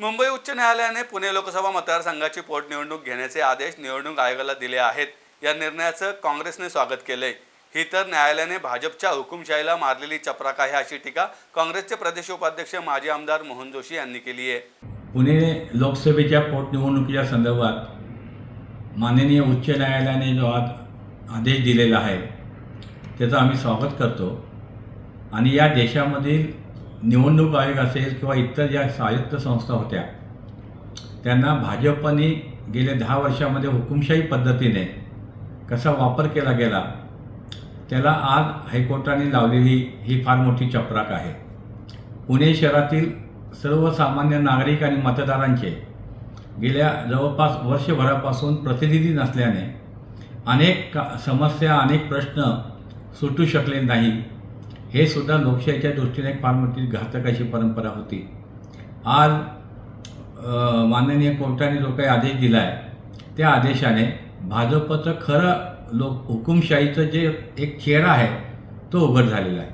मुंबई उच्च न्यायालयाने पुणे लोकसभा मतदारसंघाची पोटनिवडणूक घेण्याचे आदेश निवडणूक आयोगाला दिले आहेत. या निर्णयाचं काँग्रेसने स्वागत केलंय. ही तर न्यायालयाने भाजपच्या हुकुमशाहीला मारलेली चपराक आहे अशी टीका काँग्रेसचे प्रदेश उपाध्यक्ष माजी आमदार मोहन जोशी यांनी केली आहे. पुणे लोकसभेच्या पोटनिवडणुकीच्या संदर्भात माननीय उच्च न्यायालयाने जो आज आदेश दिलेला आहे त्याचं आम्ही स्वागत करतो. आणि या देशामधील निवडणूक आयोग असेल किंवा इतर ज्या स्वायत्त संस्था होत्या त्यांना भाजपने गेल्या दहा वर्षामध्ये हुकुमशाही पद्धतीने कसा वापर केला गेला त्याला आज हायकोर्टाने लावलेली ही फार मोठी चपराक आहे. पुणे शहरातील सर्वसामान्य नागरिक आणि मतदारांचे गेल्या जवळपास वर्षभरापासून प्रतिनिधी नसल्याने अनेक का समस्या अनेक प्रश्न सुटू शकले नाही हे सुद्धा लोकशाहीच्या दृष्टीने फार मोठी घातक अशी परंपरा होती. आज माननीय कोर्टाने जो काही आदेश दिला आहे त्या आदेशाने भाजपचं खरं लोक हुकुमशाहीचं जे एक चेहरा आहे तो उघड झालेला आहे.